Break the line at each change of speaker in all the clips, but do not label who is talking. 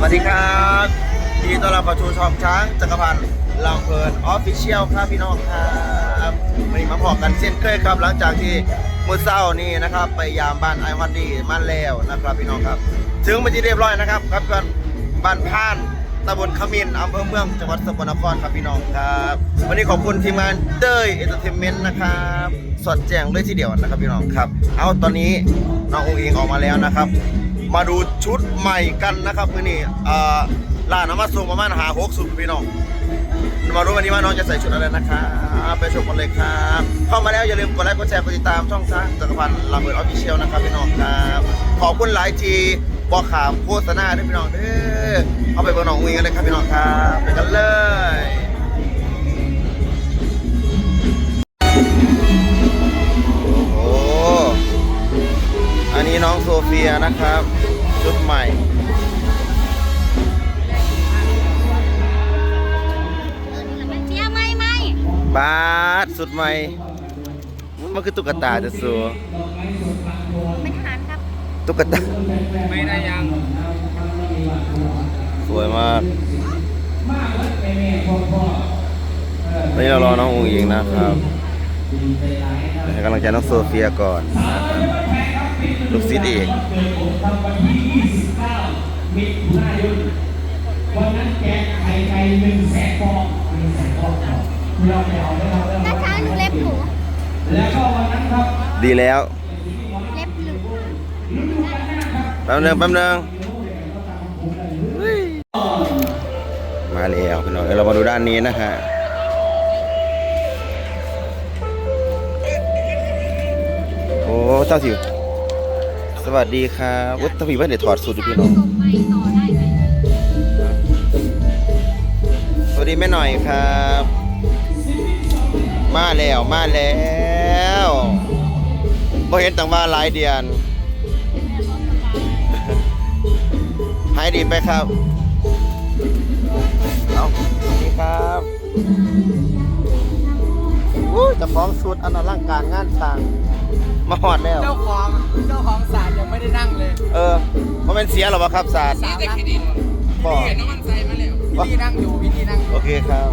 สวัสดีครับยินดีต้อนรับเข้าสู่ช่องช้างจักรพันธ์ลำเพลินออฟฟิเชียลครับพี่น้องครับวันนี้มาพอกันเช่นเคยครับ หลังจากที่มื้อเช้านี้นะครับ ไปยามบ้านไอฮอนดี้มาแล้วนะครับพี่น้องครับถึงมาที่เรียบร้อยนะครับครับบ้านบ้านพานตำบลขมิ้นอำเภอเมืองจังหวัดสกลนครครับพี่น้องครับ วันนี้ขอบคุณทีมงานเต้ยเอนเตอร์เทนเมนต์นะครับสอดแจ้งเลยทีเดียวนะครับพี่น้องครับ เอาตอนนี้น้ององค์อิงออกมาแล้วนะครับ มาดูชุดใหม่กันนะครับคือนี่ล่าน้ำมาส่งประมาณหาหกสุดพี่น้อง มารู้วันนี้ว่าน้องจะใส่ชุดอะไรนะครับไปชมกันเลยครับ เข้ามาแล้วอย่าลืมกดไลค์กดแชร์กดติดตามช่องช้างจักรพันธ์ลำเบิดออฟฟิเชียลนะครับพี่น้องครับ ขอบคุณหลายทีบอกข่าวโฆษณาด้วยพี่น้องเด้อเอาไปเบอร์น้องวิงกันเลยครับพี่น้องครับไปกันเลยโอ้อันนี้น้องโซเฟียนะครับ ชุดใหม่
เจียไม่ไม่
บาสสุดใหม่ มันคือตุ๊กตาจะสัว
เป็นทหารครับ
ตุ๊กตา
ไม่ได้ยัง
สวยมากตอนนี้เรารอน้องอุ๋งอิงนะครับให้กำลังใจน้องโซเฟียก่อนนะครับ ลูกศิษย์เอก
ถ้าช้างหนูเล็บหนู
ดีแล้ว
เล็บหนู
แป๊บนึงแป๊บนึงมาแล้วพี่น้องเดี๋ยเรามาดูด้านนี้นะฮะโอ้เจ้าสิว วัสดีครับวุฒิพี่ว่าเดี๋ยวถอดสูตรดูพี่น้อง
ส่งไปต่อได้ไหม
สวัสดีแม่หน่อยครับ มาแล้วมาแล้วบ่เห็นต่างว่าหลายเดือนหายดีไปครับเอาสวัสดีครับอู้เจะฟ้าของสุดอันอลังการงานสร้าง มาหอดแล้ว
เจ้าของเจ้าของศาลยังไม่ได้นั่งเลย
เออมันเป็นเสียหรอวะครับศาสตร์
สีแต่เครดิต
บอก
พี่เห็นน้ำมันใส่มาแล้วพี่นี่นั่งอยู่พี่นี่นั่งอยู่
โอเคครับ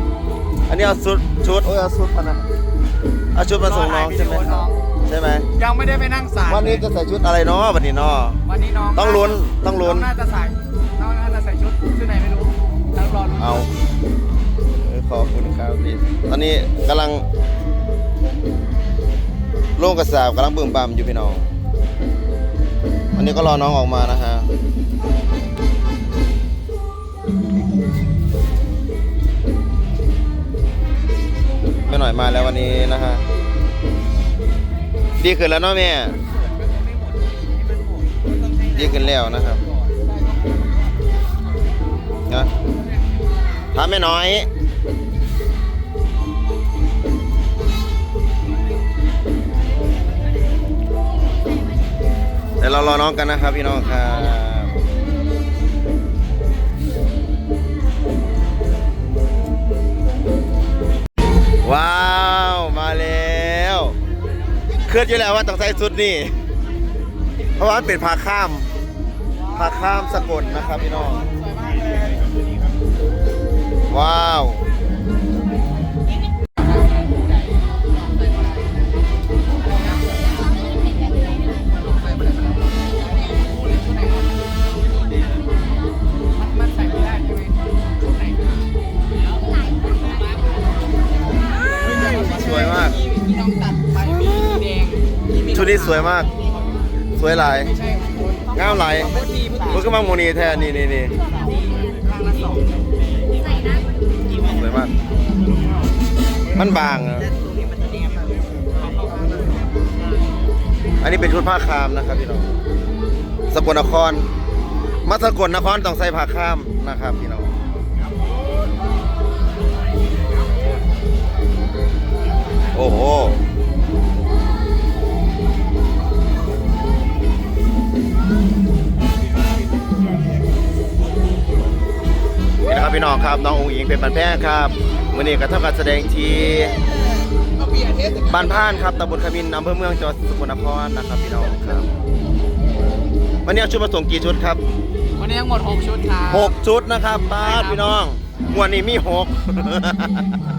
อันนี้เอาชุดชุดโอ้ยเอาชุดพนะเอาชุดมาส่งน้องใช่ไหม
รอถ่ายวิดีโอน้อง
ใช่ไหม
ยังไม่ได้ไปนั่งศาล
วันนี้จะใส่ชุดอะไรเนาะวันนี้เนาะ
วันนี้น้อง
ต้องลุ้นต้องลุ้น
น้น่าจะใส่น้องน่าจะใส่ชุดชุดไหนไม่รู้แล้วรอลุ้น
เอาเออขอบคุณครับพี่ตอนนี้กำลัง ล่งกระสาบกำลังบึมบัมอยู่พี่น้องวันนี้ก็รอน้องออกมานะฮะไม่หน่อยมาแล้ววันนี้นะฮะดีขึ้นแล้วเนาะแม่ดีขึ้นแล้วนะครับนะถามแม่น้อย ดี๋ยวเรารอน้องกันนะครับพี่น้องครับว้าวมาแล้วเคลื่อนอยู่แล้วว่าต้องใส่ชุดนี่ เพราะว่ามันเป็นผ้าข้ามผ้าข้ามสกลนะครับพี่น้อง ว้าว
นี้ส
วยมาก สวยหลาย
งา
มหลาย
พุทธีพุทธี
มันก็มาโมนีแทนนี่นี่นี่
สอง
ใส่นะ
สวยมาก มันบางอะอันนี้เป็นชุดผ้าคามนะครับพี่น้องสกลนคร มาสกลนครต้องใส่ผ้าคามนะครับพี่น้องโอ้โห ครับพี่น้องครับน้ององค์หญิงเป็นบันแพ้ครับวันนี้ก็ทำการแสดงที่
บ้า
นพ่านครับตำบลขมินอำเภอเมืองจังหวัดสุพรรณบุรีนะครับพี่น้องครับ วันนี้เอาชุดมาส่งกี่ชุดครับ
วันนี้ทั้งหมด 6 ชุดครับ
6 ชุดนะครับป้าพี่น้องงวันนี้มี6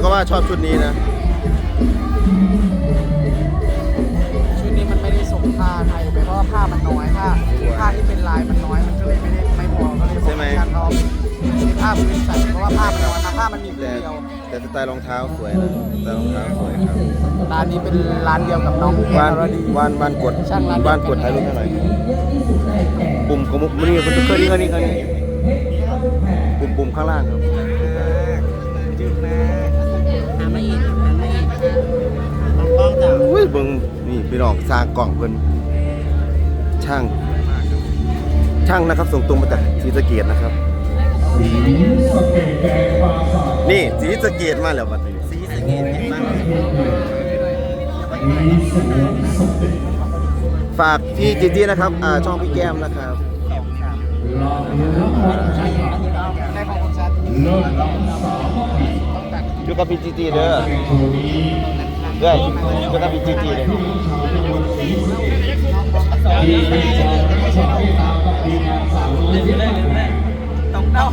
เอมี่ก็ว่าชอบชุดนี้นะ
ชุดนี้มันไม่ได้ส่งผ้าไทยไปเพราะว่าผ้ามันน้อยผ้าผ้าที่เป็นลายมันน้อยมันก็เลยไม่ได้ไม่พอก็เลยบอกให้ช่างเขาใช้ผ้าพื้นใส่เพราะว่าผ้ามันน้อยนะผ้ามันมีพื้
แต่
นเดียว
แต่สไตล์รองเท้าสวยนะสไตล์รองเท้าสวยครับ
ร้านนี้เป็นร้านเดียวกับน้องแอ
บ้าน
นอรดี
บ้านบ้านกด
ช่างร้าน
บ้านกดถ่ายรูปให้หน่อยปุ่มกระมุกนี่มันเคยนี่เคยนี่เคยนี่ปุ่มปุ่มข้างล่างครับ
หา
พี่น้องสร้างกล่องเพิ่นช่าง ช่างนะครับ ส่งตรงมาจากศรีสะเกดนะครับ นี่ศรีสะเกดมาแล้วบัดนี้ศรีสะเกดเห็นมาฝากพี่จีจี้นะครับอ่าช่องพี่แก้มนะครับ
องคุณชัด
อยู่กับพี่จีจีเด้อ ด้ออยู่กับพี่จีจีเด้อ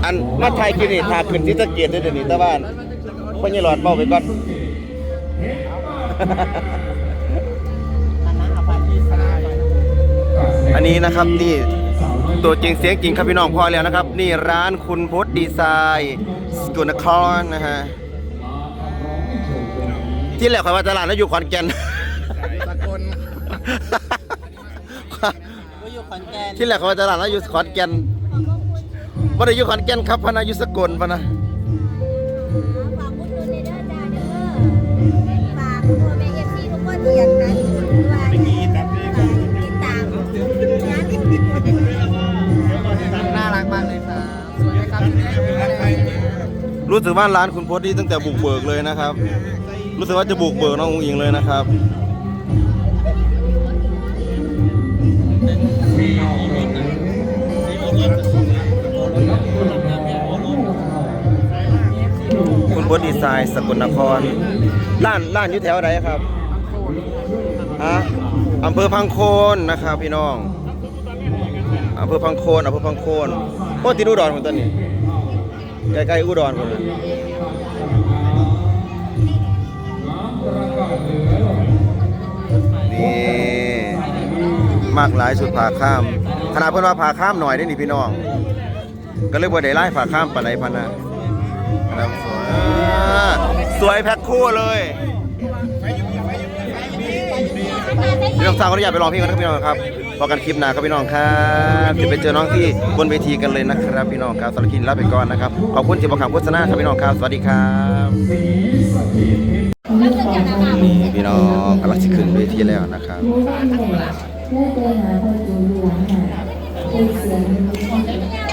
อันมาไทยกินนี่ทาขึ้นศรีสะเกดเด้เดี๋ยวนี้ต่ว่าเพิ่นอย่หลอดเบ้าไปก่อนอันนี้นะครับนี่ตัวจริงเสียงจริงครับพี่น้องพอแล้วนะครับ นี่ร้านคุณพจน์ดีไซน์สกุลนครนะฮะ ที่แหลกข่อยว่าตลาดนั้นอยู่ขอนแก่น
สกล
ที่แหลกข่อยว่าตลาดนั้นอยู่ขอนแก่นว่าได้อยู่ขอนแก่นครับพะนะอยู่สกลพะนะ
ฝากคุณดูในเด้อจ้าเด้อฝากคุณพ่อแม่เอฟซีทุกคนที่อยากนั้นว่าติดตามงานที่มีคน
น่ารักมากเลยครับสวยไหมครับชุดนี้
รู้สึกว่าร้านคุณพจน์นี่ตั้งแต่บุกเบิกเลยนะครับ รู้สึกว่าจะบุกเบิกน้องอุ้งอิงเลยนะครับคุณพจน์ดีไซน์สกลนครร้านร้านอยู่แถวไหนครับฮะอำเภอพังโคนนะครับพี่น้องอำเภอพังโคนอำเภอพังโคนโคตรติดอุดรคนตัวนี้ใกล้ๆอุดรคนเลยนี่ มากหลายสุดผ่าข้ามขนาดเพิ่นว่าผ่าข้ามหน่อยได้นี่พี่น้อง ก็เลยบ่ได้ไล่ผ่าข้ามปานใดพันนะครับสวยอ่าสวยแพ็คคู่เลยพี่น้องสาวก็อยากไปลองพี่กันนะครับพี่น้องครับพอกันคลิปหน้าครับพี่น้องครับจะไปเจอน้องที่บนเวทีกันเลยนะครับ พี่น้องครับสำหรับคลิปนี้ลาไปก่อนนะครับขอบคุณที่มาขับโฆษณาครับพี่น้องครับสวัสดีครับพี่น้องกำลังจะขึ้นเวทีแล้วนะครับ
เมื่อเจอหาคนอยู่หลังหาเป็นเสียง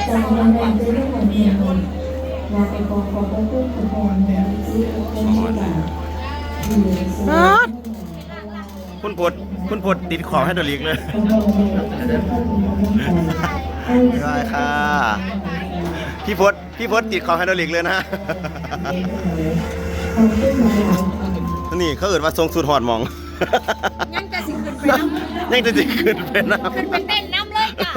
จากวันนั้นจะได้ของเงินอยาไปของขอพระคุณคุณพ่อแม่ซื้อเป็นชื่อต่างที่เหลือเสีย
คุณพดคุณพดติดของให้ดอลิกเลยได้ค่ะพี่พดพี่พดติดของไฮดรอลิกเลยนะนี่เขาเอิดว่าทรงสุดหอดมอง
ยังจะสิขึ้นไปน้ำ
ยังจะจิขึ้นไปนะ
ขึ้นไปเต้นน้ำเลยจ้ะ